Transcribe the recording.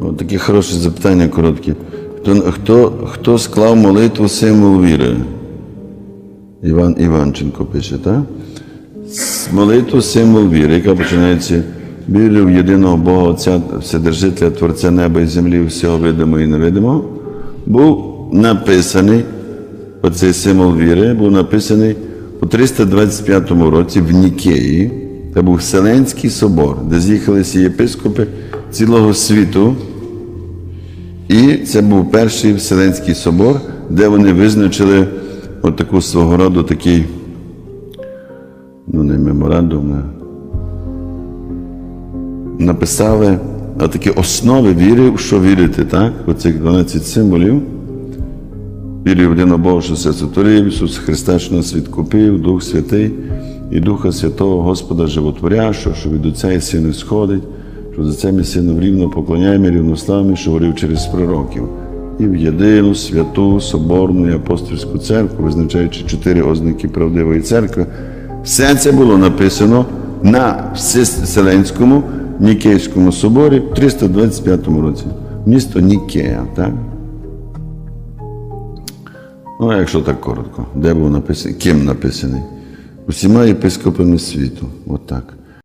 От таке хороше запитання коротке. Хто, хто, хто склав молитву символ віри? Іван Іванченко пише, так? Молитву символ віри, яка починається вірю в єдиного Бога Отця, Вседержителя, Творця неба і землі, всього видимого і невидимого, був написаний, оцей символ віри був написаний у 325 році в Нікеї. Це був Вселенський собор, де з'їхалися єпископи цілого світу. І це був перший Вселенський собор, де вони визначили от таку свого роду такий, ну не меморандум, а написали такі основи віри, в що вірити, так? Оцих 12 символів. Вірю в єдиного Бога, що все сотворив, Ісус Христа, що нас відкупив, Дух Святий і Духа Святого, Господа Животворящого, що від Отця і Сина сходить, що за і Сином рівно поклоняємо рівнославимо, що говорив через пророків. І в єдину, святу, соборну і апостольську церкву, визначаючи чотири ознаки правдивої церкви, все це було написано на Вселенському Нікейському соборі в 325 році. Місто Нікея, так? Ну, якщо так коротко, де був написаний, ким написаний? Усіма єпископами світу. От так.